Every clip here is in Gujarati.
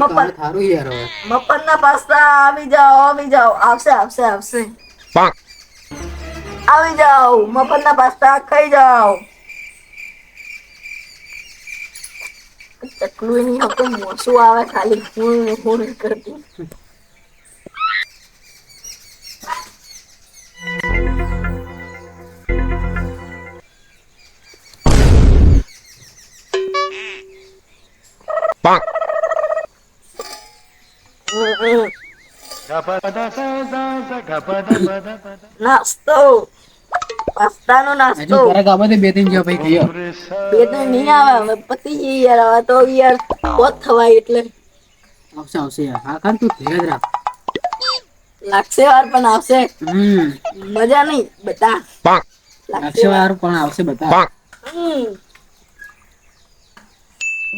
મફત. થારું યાર હવે. મફતના પાસ્તા આવી જાઓ આવી જાઓ. આવશે આવશે આવશે. આવી જાઓ મફતના પાસ્તા ખાઈ જાઓ. ચકલું નહીં હકો મોસું આવે ખાલી ફૂલ ને ફૂલ કરતી. હમ, નાસ્તો. પાસ્તાનો નાસ્તો. ઘરે ગાબા બે ત્રણ જેવા ભાઈ ગયો બે ત્રણ નહીં આવે હવે પતી યાર હવે તો યાર બહુ થવાય એટલે. આવશે આવશે યાર. હા કાન તું ધીરજ રાખ. લાગશે વાર પણ આવશે. હમ. મજા નહીં બધા લાગશે વાર. પણ આવશે બધા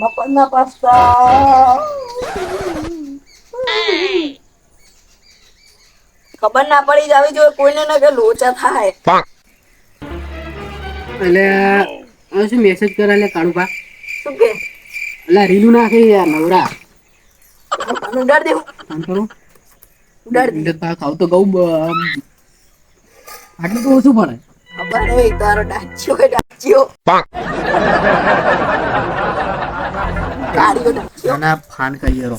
બપોરના પાસ્તા. ખબર ના પડી જાવી જોઈએ કોઈને ના કે લોચા થાય. એટલે હવે શું મેસેજ કરે એટલે કાળુભા? શું કે? એટલે રીલું નાખે યાર નવરા. ઉડાડ દેવું કામ કરું. ઉડાડ દે. પા ખાવ તો ગૌ આટલું તો ઓછું પડે ખબર નહીં તારો ડાચ્યો કે ડાચ્યો. ના ફાન કહીએ રો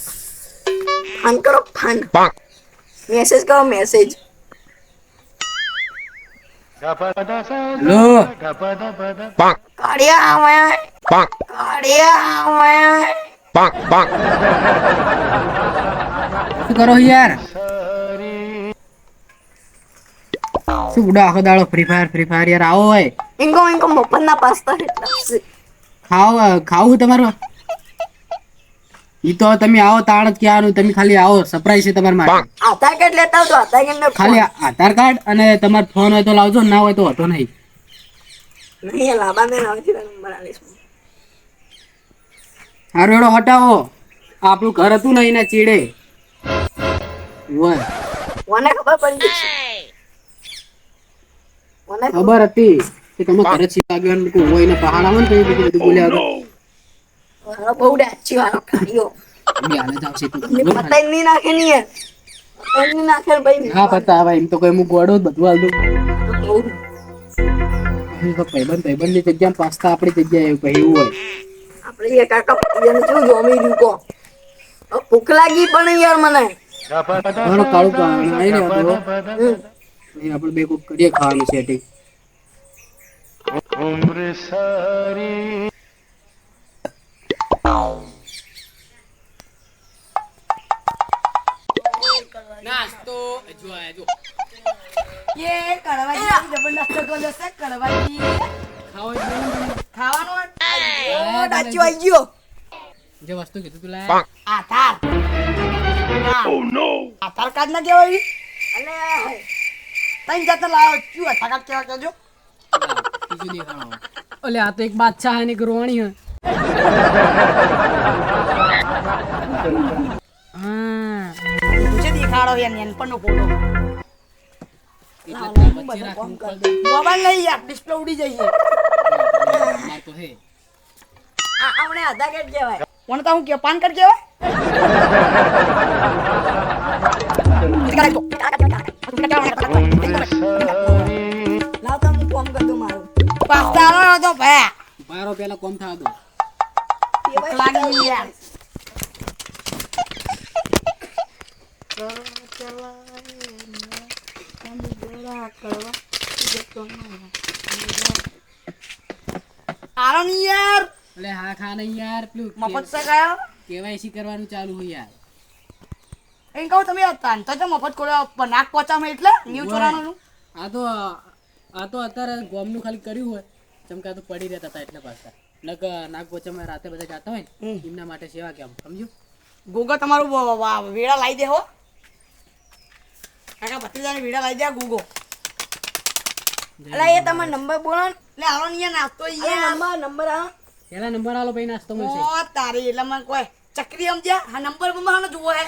ફાન કરો ફાન. મેસેજ કરો મેસેજ લો કાઢ્યા અમે કાઢ્યા અમે શું કરો યાર શું બુડો આખો દાડો ફ્રી ફાયર ફ્રી ફાયર યાર આવો હોય ઇન્કો ઇન્કો મફતના પાસ્તા એટલા છે ખાવ ખાવું તમારું ઈ તો તમે આવો તાણ જ ક્યાં તમે ખાલી આવો સરપ્રાઈઝ છે તમારા માટે. આધાર કાર્ડ લેતા આવજો આધાર કાર્ડ ખાલી આધાર કાર્ડ અને તમારો ફોન હોય તો લાવજો ના હોય તો હતો નહીં. નહીં લાંબા મેં નંબર આવીશ હારું એડો હટાવો. આપણું ઘર હતું ને ના ચીડે. મને ખબર પડી ગઈ ખબર હતી કે તમે ઘરે આગળ હોય ને પહાડ આવે ને કઈ બધું બોલ્યા હતો ખબર બહુ ડાચી વાળો કાઢ્યો બે હાલે આવશે તું. એમને પતાઈ નાખે નહીં યાર પતાઈ નાખે ભાઈ હા પતા હવે એમ તો કોઈ હું ગોડો બધું હાલ દઉં બહુ. ભાઈબંધ ભાઈબંધની જગ્યાએ પાસ્તા આપણી જગ્યાએ એવું એવું હોય. આપણે એ કાકા પતિયાને શું જોમી રહ્યું કહો ભૂખ લાગી પણ યાર મને. મારો કાળું. આપણે બે કોક કરીએ ખાવાનું સેટિંગ. નાસ્તો. એ કડવાજી જબરદસ્ત જબરદસ્ત કડવાજી ખાવાનું ખાવાનું આધાર. કાર્ડ ના કેવાય અલે. તઈ જતા લાવ. ચુ આધાર કાર્ડ કેવા કેજો ઓલે આ તો એક બાદશાહ ને એક રોણી હું. કે પાન કર કોમ કર મારું. પાસ્તા આવ્યો હતો ભાઈ મારો પેલા કોમ થવા દો. લાગી યાર આરો ની યાર એટલે હા ખા યાર પેલું મફત સે ગયો કેવાયસી કરવાનું ચાલુ હોય યાર. એમ કહું તમે હતા તો મફત કોડો નાક પચામાં એટલે ન્યુ ચોરાનું આ તો આ તો અત્યારે ગોમનું ખાલી કર્યું હોય. ચમકા તો પડી રહેતા હતા એટલે પાછા. નક નાગ રાતે બધા જાતા હોય ને એમના માટે સેવા કેમ સમજ્યું? ગોગો તમારું વેડા લાવી દે હો. કાકા ભત્રીજાને વેડા લાવી દે ગોગો. અલા એ તમારો નંબર બોલો ને. આવો ને નાસ્તો નંબર નંબર આ પેલા નંબર આલો ભાઈ નાસ્તો મળશે. ઓ તારી એટલે મને કોઈ ચક્રી સમજ્યા? હા નંબર બમાર ને જુઓ હે.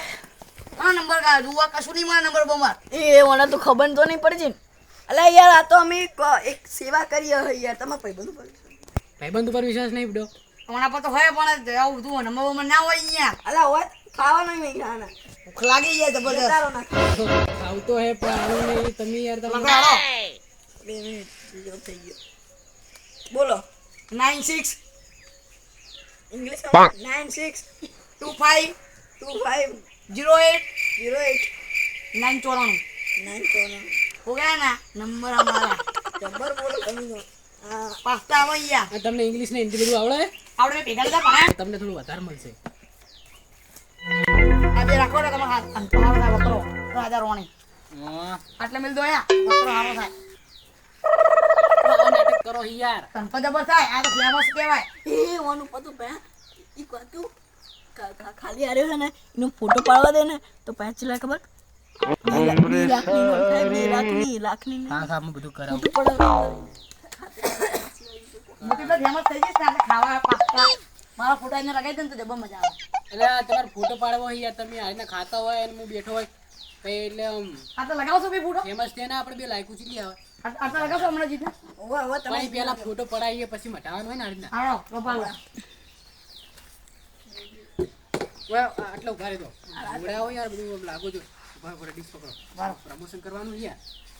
હા નંબર કા જુઓ કશું નહીં મારા નંબર બમાર એ મને તો ખબર તો નહીં પડે છે અલા યાર આ તો અમે એક સેવા કરીએ યાર. તમે ભાઈ બધું બોલો ભાઈબંધ ઉપર વિશ્વાસ નહીં પડ્યો હમણાં પર તો હોય પણ આવું તું નંબર બમર ના હોય અહીંયા. અલા હોય ખાવાનું નહીં ખાના ભૂખ લાગી જાય જબરદસ્ત ખાવ તો હે પણ આવું નહીં. તમે યાર તમે બોલો. Nine six English nine six two five two five zero eight zero eight nine ચોરાણું. નાઇન ચોરાણું. हो गया ना नंबर हमारा नंबर बोलो कमी પાસ્તા આવે અહીંયા. તમને ઇંગ્લિશ ને હિન્દી બધું આવડે? આવડે ભેગા થતા પણ તમને થોડું વધારે મળશે. આજે રાખો ને તમે હાથ. હારો વકરો રાજા રોણી. આટલે મિલ દો વકરો હારો થાય. ખાલી આર્યો છે ને એનો ફોટો પાડવા દે ને તો પાંચ લાખ ખબર. લાખની મોટી તો ફેમસ થઈ જઈશ ને આપણે ખાવા પાસ્તા. મારા ફોટા એને લગાવી દે ને તો જબર મજા આવે. એટલે તમારે ફોટો પાડવો હોય યાર તમે આવીને ખાતા હોય અને હું બેઠો હોય પછી એટલે આમ આ તો લગાવશો ભાઈ ફોટો? ફેમસ થયા ને આપણે બે લાયકું ચીલી આવે આ આ તો લગાવશો હમણાં જીતને? ઓવે ઓવે પણ એ ફોટો પડાવીએ પછી મટાવાનું હોય ને આ રીતના ગોપાલ આટલા ઊભા રહેતો ઉભરા હોય યાર બધું લાગો છો. ઊભા ઊભા ડીશ પકડો. પ્રમોશન કરવાનું યાર. પાસ્તાનું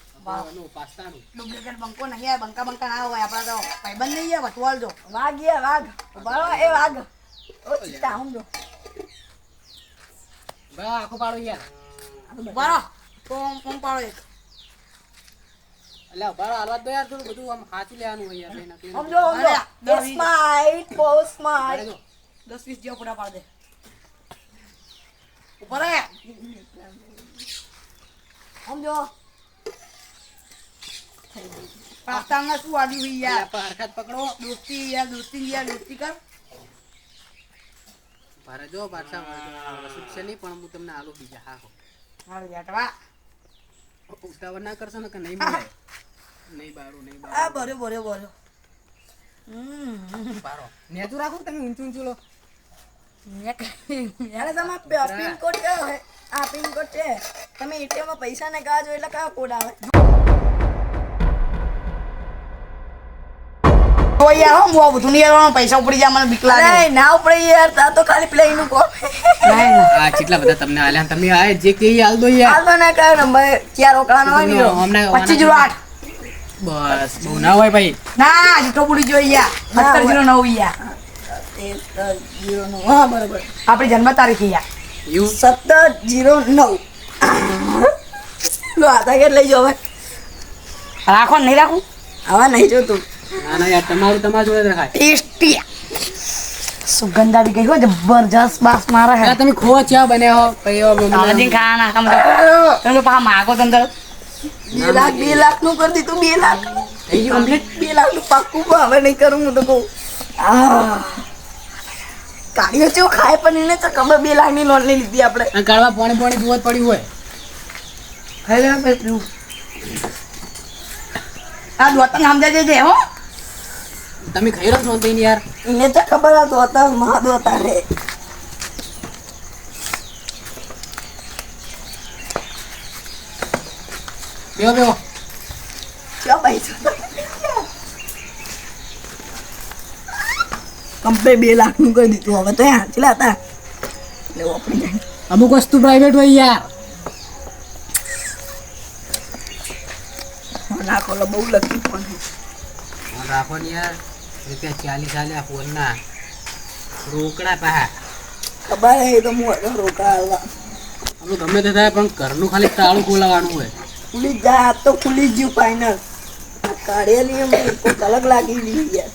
ડુપ્લિકેટ બંકો નહીં આવે બંકા બંકા ના હોય આપણા તો ભાઈબંધ નહીં આવે વટવાલ જો. વાઘ યા વાઘ. બરાબર એ વાઘ. ઓ ચિત્તા હું જો. બા આખો પાડો યાર. બરો કોમ કોમ પાડો એક. એટલે રહો, હાલવા દો યાર થોડું બધું આમ સાચું લેવાનું હોય યાર. સમજો સમજો દસ પોસ ઊભા દસ વીસ જેવો પૂરા પાડ દે. ઉપર સમજો પાસ્તામાં શું આદિ હુઈ યાર આપણે પકડો દોસ્તી યાર દોસ્તી યાર દોસ્તી કર ભારે જો વસૂલ છે નહીં પણ હું તમને આલુ બીજા હા હો હાલ જાટવા ઉતાવળ ના કરશો ને કે નહીં મળે નહીં બારો નહીં આ બારું બરે બરે બરે હમ બારો નેચું રાખો તમે ઊંચું ઊંચું લો અરે તમે પિનકોડ કયો હે આ પિનકોડ છે તમે એટીએમમાં પૈસા ને કાઢો એટલે કયો કોડ આવે તો યાર હું બહુ બધું નહીં યાર પૈસા ઉપડી જાય મને બીક લાગે. ના ઉપડે યાર તા તો ખાલી પ્લે નું. કોમ આ કેટલા બધા તમને આલ્યા તમે આ જે કે ઈ આલ દો યાર. હાલ દો ના કયો નંબર ક્યાં રોકાણો હોય ને હમણાં- પચીસ જીરો આઠ. બસ બહુ ના હોય ભાઈ. ના જીતો બુડી જોઈ યાર. સત્તર જીરો નવ યાર. જીરો નવ. હા બરાબર. આપણી જન્મ તારીખ યાર. એવું? સત્તર જીરો નવ. લો આધાર કાર્ડ લઈ જાઓ હવે. રાખો નહીં રાખું? હવે નહીં જોતું. ના ના યાર તમારું તમારા જોડે રખાય. ટેસ્ટી. સુગંધ આવી ગઈ હો જબરજસ્ત બાસ મારા હે. તમે ખો ચા બને હો? પછી હવે ખાના કામ તમે તો પાછા માગો તંદર બે લાખ બે લાખનું કરી દીધું બે લાખ. થઈ ગયું કમ્પ્લીટ બે લાખનું પાક્કું પણ હવે નહીં કરું હું તો કહું. આ કાઢ્યો ખાય પણ એને તો ખબર બે લાખની લોન લઈ લીધી આપણે. આ કાઢવા પાણી પાણી જ પડ્યું હોય. ખાઈ આપણે પીવું. આ દોતન સમજાય જજે હો. તમે ખાઈ રહ્યો છો ને યાર. એને તો ખબર હતો હતા મહા તારે. બેહો બેહો. ક્યાં પૈસા કંપે બે લાખનું કરી દીધું હવે તો યાર ચલા હતા. એટલે વાપરી જાય અમુક વસ્તુ પ્રાઇવેટ હોય યાર. નાખો બહુ લખી પણ રાખો ને યાર. રૂપિયા ચાલીસ આલ્યા ફોનના. રોકડા પાહા. ખબર હે એ તો હું હતો રોકા આવવા અમે ગમે તે થાય પણ ઘરનું ખાલી તાળું ખોલાવાનું હોય. ખુલી જ જાય આ તો ખુલી ગયું ફાઈનલ કાઢેલી એમ કોઈક અલગ લાગી ગઈ યાર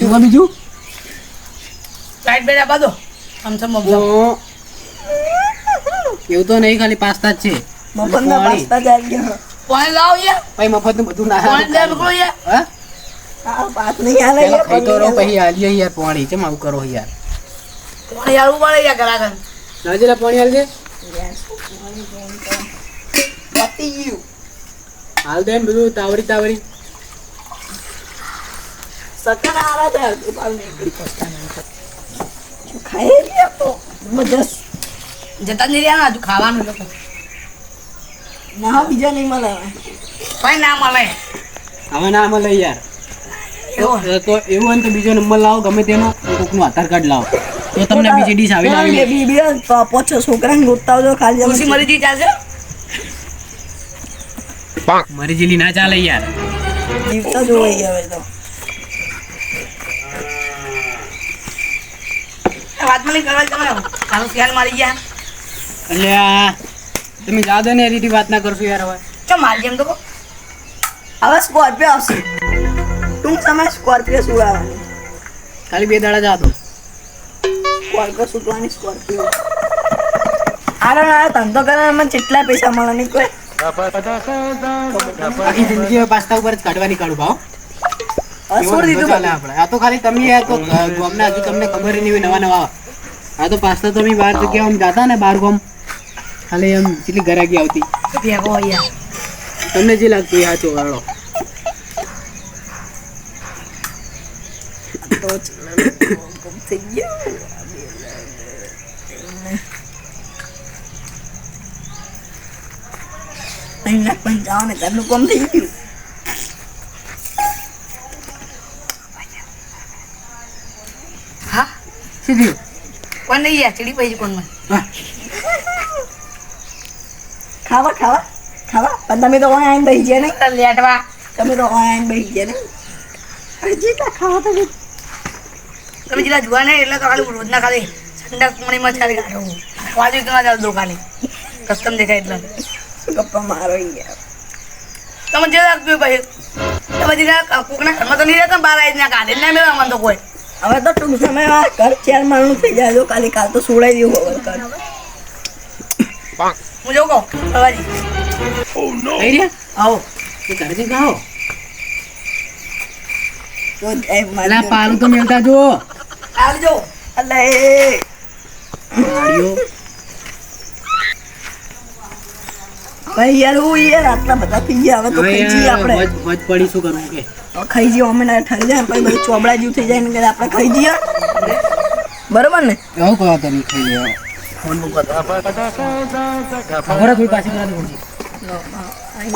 શું બીજું? સાઈડ બેડા બાદો સમસમ તો એવું તો નહીં ખાલી પાસ્તા જ છે. મફતના પાસ્તા જાય ગયા પાણી લાવ યાર મફતનું બધું ના પાણી લે મોકલો યાર હા આ વાત નહીં આલે યાર ખાઈ તો રો પાણી આલી યાર પાણી. કેમ આવું કરો યાર. પાણી આલવું પડે યાર ઘરાકન નાજરા પાણી આલજે પતી ગયું. હાલ દે બધું તાવરી તાવરી. સકન આરા નહીં ખાઈ ગયા તો? જતા નહીં રહ્યા હજુ ખાવાનું લોકો ના બીજા નહીં મળે ભાઈ ના મળે. હવે ના મળે યાર. તો એવું. હોય ને તો બીજો નંબર લાવો ગમે તેનો. કોકનું આધાર કાર્ડ લાવો. તો તમને બીજી ડીશ આવીને આવીને બી બી પોચો છોકરાને ગોતતા આવજો ખાલી ખુશી મરી જી ચાલશે મરી જેલી ના ચાલે યાર. જીવતા જોવો ઈ હવે તો. વાત નહીં કરવા તમે તારું ખ્યાલ મારી ગયા. એટલે તમે જાદો ને એ વાત ના કરશો યાર હવે. ચો મારી જેમ તો હવે સ્કોર્પિયો આવશે. ટૂંક સમય સ્કોર્પિયો સુડાવવાની ખાલી બે દાડા જા સ્કોર્પિયો સુટવાની સ્કોર્પિયો. આરે ના ધંધો કરવામાં કેટલા પૈસા મળે નહીં કોઈ. આખી જિંદગી પાસ્તા ઉપર જ કાઢવાની કાઢું ભાવ. હવે દીધું ચાલે આપણે. આ તો ખાલી તમે યાર તો ગામના હજુ તમને ખબર નહીં હોય નવા નવા. આ તો પાસ્તા તો અમે બહાર જગ્યા આમ જાતા ને બહાર ગામ. ખાલી એમ કેટલી ગરાગી આવતી. તમને જે લાગતું ગયો. ત્રણ પંચાવન હજારનું કામ થઈ ગયું. હા? સીધી કોણ નહીં યાર ચડી પૈકી કોણ ખાવા ખાવા ખાવા. પણ તમે તો આવીને બેસી ગયા નહીં. લેટવા. તમે તો આવીને બેસી ગયા નહીં. જેટલા ખાવા તમે તમે જેટલા જોવા નહીં એટલે તો ખાલી રોજના ખાલી ઠંડા પાણીમાં ચાલી કાઢો વાજુ તો ના ચાલતો ખાલી કસ્ટમ દેખાય એટલે. ગપ્પા મારો યાર. તમે જે લાગતું ભાઈ. તમે જે કોકના ઘરમાં તો નહીં રહેતા બહાર આવીને ના કાઢે ના મેળવા મને તો કોઈ. હવે તો ટૂંક સમયમાં ઘર ચાર માળનું થઈ જાય. જો કાલે કાલ તો સોડાઈ દેવું હવે ઘર. હું જો કહું બાબાજી થઈ રહ્યા આવો તો ઘરે ખાઓ અલા પાલું તો મેલતા જો આવજો અલે ગાડીઓ ભાઈ યાર હું યાર આટલા બધા થઈ ગયા હવે તો ખાઈ જઈએ આપણે વચ પડી શું કરવું કે ખાઈ જઈએ અમે ના ઠરી જાય પછી બધું ચોબડા જેવું થઈ જાય ને કે આપણે ખાઈ જઈએ બરોબર ને એવું કહો તમે ખાઈ લે ફોન મૂકો તો ખબર થોડી પાછી ના દેવું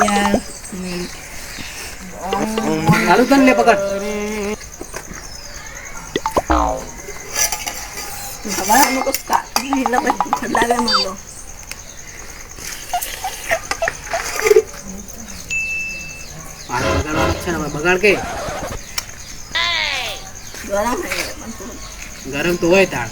યાર સારું તને લે પકડ ખબર અમે તો કાઢી એટલે પછી ઠંડા લાગે મને તો પાછ બગાડવાનું જ છે ને હવે બગાડ કે ગરમ થઈ જાય મને થોડું. ગરમ તો હોય તાણ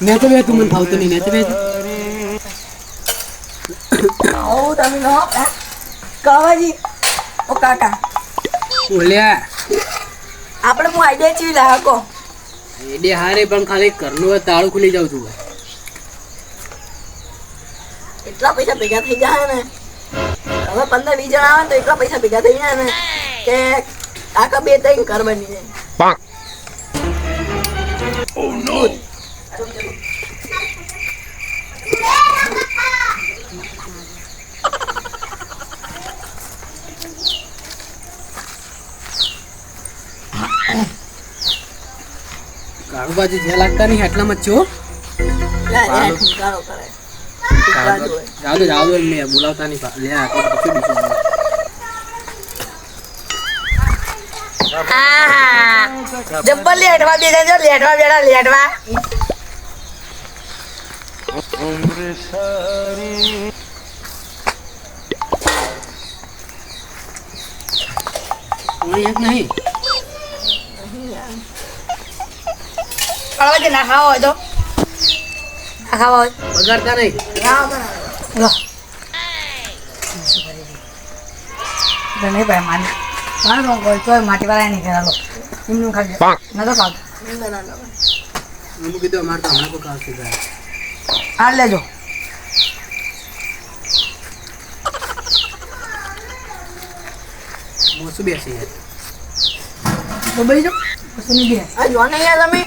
મેં તો બે તું મને ફાવતો નહીં મેં તો બે ઓ તમે નો કાવાજી ઓ કાકા ઓલ્યા આપણે હું આઈડિયા ચી લાગો એડે હારે પણ ખાલી ઘરનું તાળું ખુલી જાઉં છું એટલા પૈસા ભેગા થઈ જાય ને હવે પંદર વીસ જણા આવે તો એટલા પૈસા ભેગા થઈ જાય ને કે કાકા બે ત્રણ ઘર બની જાય કાળુ બાજુ જે લાગતા નહીં એટલામાં છો જાદુ જાદુ એમને બોલાવતા નહીં લે આ તો બીજું બીજું જબ્બર લેટવા બેઠા જો લેટવા બેઠા લેટવા. પાણી એક નહીં કળવા જે ના ખાવા હોય તો ના ખાવા હોય બગાડતા નહીં નહીં ભાઈ મારી મારે પણ કોઈ તોય માટીવાળા નહીં કરેલો એમનું ખાલી ન તો કીધું અમારે તો હમણાં કોઈ કાવશે આ લેજો. મોસું બેસી તો બેસી જો મોસું નહીં બેસ આ જોને યાર તમે.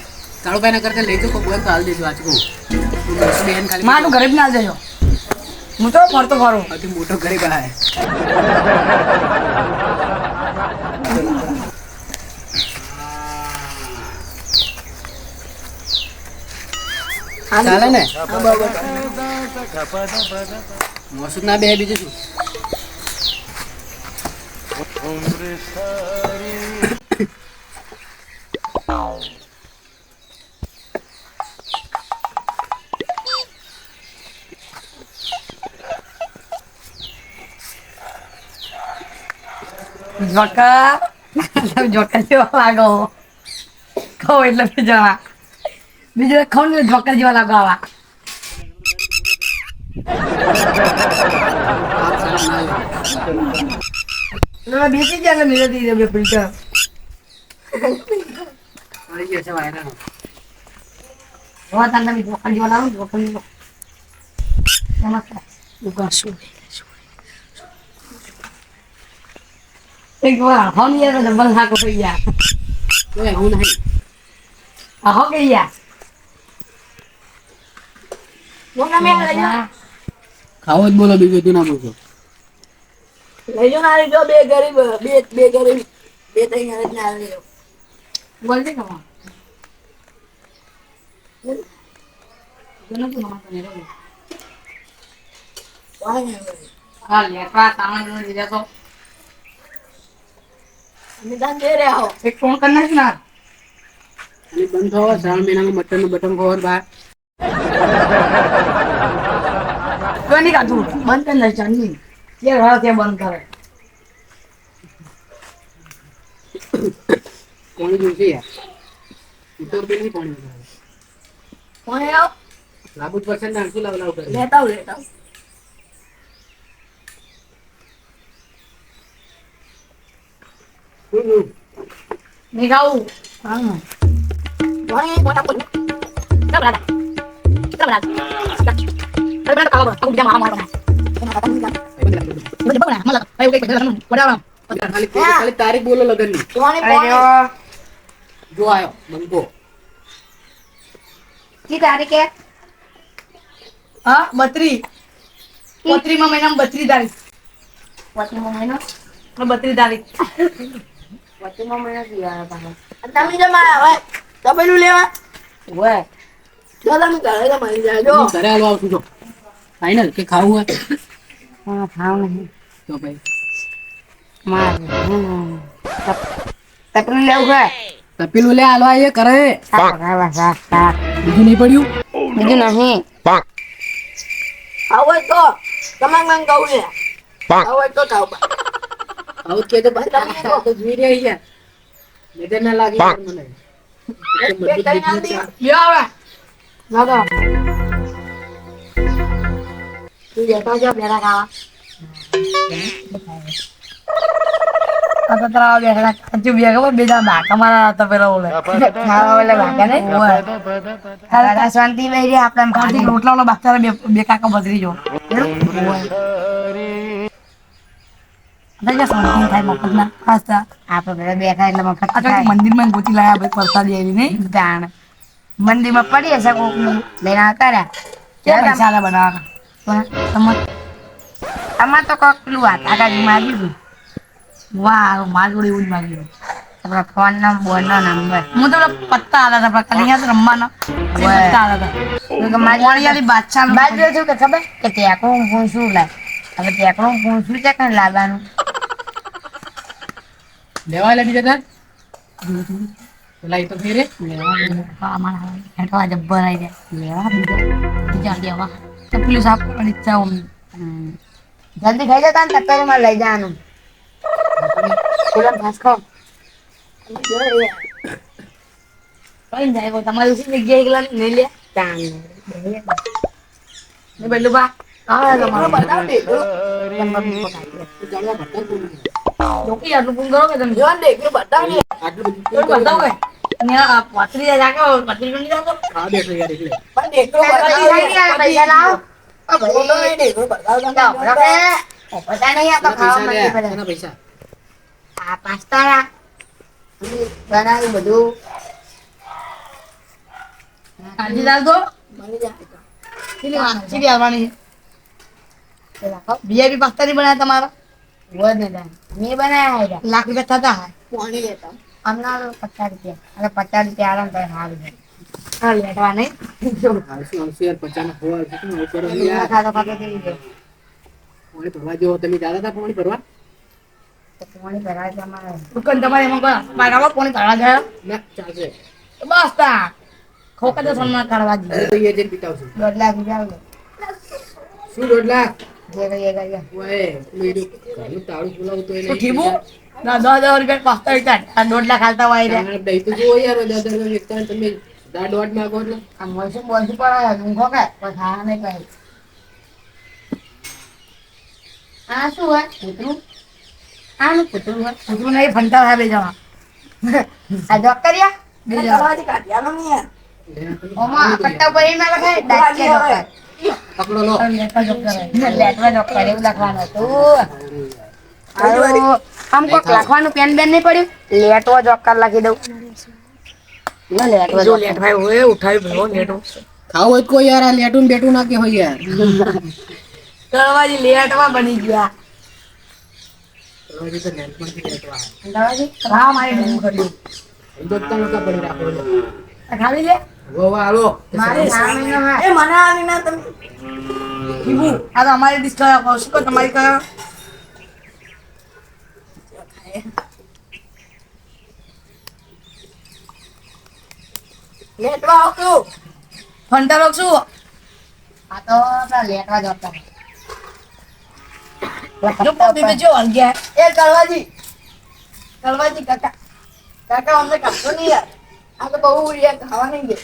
તારો ભાઈ ના કરતા લેજો તો હાલ દેજો આજકો બેન ખાલી મારું ગરીબ ના દેજો. હું તો ફરતો ફરું. મોટો ગરીબ આય. ચાલે ને? મોસુદ ના બે બીજું શું? જોકા જોકા જેવા લાગો. કહો એટલે જણા બીજું ખોન જોકા જેવા લાગો આવા ના બેસી ગયા ને મેરે દી બે પૈસા આવી ગયો છે વાયરાનો. જોવા તાર તમે જોકા જેવા લાગો જોકા જેવા નમસ્કાર. જોકા શું એક વાર હોન યાર તો બલ હાકો ગયા હું નહીં ગઈ યાર જોકા મેં લઈ જાઓ ખાવો જ બોલો બીજું તું ના બોલશો લેજો ના લેજો બે ગરીબ બે બે ગરીબ બે ત્રણ ગરીબ ના લેજો બોલ દે કમા. હા લેટવા તાવણ નો તો અમે દાન દે રહ્યા હો એક ફોન કરના ના અને બંધ થવા શ્રાવણ મહિનામાં મટનનું બટન ખોર બહાર નહીં કાઢું બંધ કરી નાખ ચાંદી તે રહો ત્યાં બંધ કરે. કોણી જોશે યાર? ઉત્તર કોણી વધારે. કોણ આવ? લાબુ જ પડશે ને લાવ લાવ કરે? લેતા આવ લેતા આવ. નહીં ખાવું હા. કોણ મોટા કોણ કબ રાડા? Aku ખાલી ખાલી તારીખ બોલો જો બંકો કી તારીખે હા બત્રી બત્રીમાં મહિનામાં બત્રી તારીખ વચમો મહિનો બત્રી તારીખ વચમો મહિનો તમે તમે જમા હવે તપેલું લેવા? ઓય તમે ઘરે તો મળી જાજો હું ઘરે હાલવા આવશું જો ફાઈનલ કે ખાવું હોય હા ખાવ નહીં તો ભાઈ માર હમ. તપ- લેવું છે તપેલું લે હાલવા એ કરે શાક ખાવા શાક શાક બીજું નહીં પડ્યું બીજું નહીં આવો તો તમારે મને કહું છે આવો તો ખાવ આવું કે તો ભાઈ તો જોઈ રહી છે નજર ના લાગી મને એકદમ મજબૂત business છે. લ્યો હવે દાદા તું જતો જો બેરા ખાવા આ તો તારા કાચું બે ખબર મારા તો પેલા ઓલે ને શાંતિ બેરી આપણે ખાલી રોટલા ઓલા બાકા બે બે કાકા બદરી જો ના મંદિરમાં ગોતી લાયા ભાઈ પ્રસાદી આવી નહીં જાણ મંદિરમાં પડી હશે કોક લઈને આવતા રહ્યા. ક્યાં પૈસા આલા બનાવવાના આમાં તો કોક પેલું વાત આગાડી મારી દીધું વાહ માર જોડે એવું જ માગ્યું આપણા ફોન નો બોર્ડ નો નંબર હું તો પત્તા આલા હતા કલિયા તો રમવાના. પત્તા આલા હતા. વાણિયાની બાદશાહ નો બાજુ શું કે ખબર? કે ટેકડું શું લાય? હવે ટેકડું શું છે કઈ લાવવાનું? લેવા લે બીજા તાર એ તો ફેરે હા, મારા હેઠવા જબ્બર આવી જાય લેવા બીજા લેવા તો પેલું સાફ કરવાની ઈચ્છા હું. જલ્દી ખાઈ જતા ને તપેલીમાં લઈ જવાનું પેલા ઘાસ ખાઓ કઈ જાય કોઈ તમારી ઉસી જગ્યાએ એકલા નહીં લે ને પેલું બા હા તમારું બતાવ દે જાણવા ભટ્ટા કોણ છે? જોકી આટલું પૂન કરો કે તમે જોન દે કે બતાવ ને આટલું બધું પાસ્તા ના બનાવ્યું બધું કાઢી રાખજો ચીલી આવવાની તે. પાસ્તા નહીં બનાવ્યા તમારા? હોય ને તાન. મેં બનાવ્યા લાખ રૂપિયા થતા હોય. હમણાં તો પચાસ રૂપિયા. અરે પચાસ રૂપિયા આરામ કરે સારું છે હા લેટવા નહીં આવશું આવશું યાર પચાસ હોવા આવશે શું આવું કરો છો? લીલા યાર ખાતો ખાતો થઈ ગયો. પાણી ભરવા જેવો તમે જાતા હતા પાણી ભરવા? પાણી ભરાય છે દુકાન તમારે એમાં કોઈ બાગામાં કોણ કાઢવા ગયા? ના ચાલશે. બસ તા. ખોકા તો સન્માન કાઢવા દઈએ તો અહીંયા જઈને પીતાવશું દોઢ લાખ રૂપિયા શું દોઢ લાખ? જે ઓય તાળું એને તો ઠીબુ દસ દસ હજાર રૂપિયા પાસ્તા વિચાર દોઢ લાખ હાલતા હોય દહીં તો યાર દાદા તમે દા દોઢ માંગો એટલે. આ મોસું બોસું પડે ઊંઘો કે? કોઈ ખાવા નહીં કહે. આ શું હોય? કૂતરું? આનું કૂતરું હોય? કૂતરું નહીં ફંટા થાય બે જણા. આ જોક કર્યા? બે જણા. કાઢ્યા નહીં ઓમાં પટ્ટા ના લખાય પકડો લો. લેટવા એવું લખવાનું હતું. આમ કોક લખવાનું પેન બેન નહીં પડ્યું? લેટવો જોક કર લખી દઉં. લો લેટવો જો લેટ ભાઈ હોય ઉઠાવી ભલો લેટો ખાવ હોય કોઈ યાર આ લેટું બેટું ના હોય યાર. કરવાજી લેટવા બની ગયા. હજી તો નાનપણથી લેટવા. આવે. હા મારી કર્યું. જ પડી રાખો. આ લે મારે. એ મને ના તમે તો અમારી ડિશ કયા શું તમારી કયા લેટવા આવતું ફંટારો શું આ તો આપણા લેટવા જતા કાકા. કાકા અમને કાઢો નહીં યાર. આ તો બહુ યાર ખાવા નહીં દે.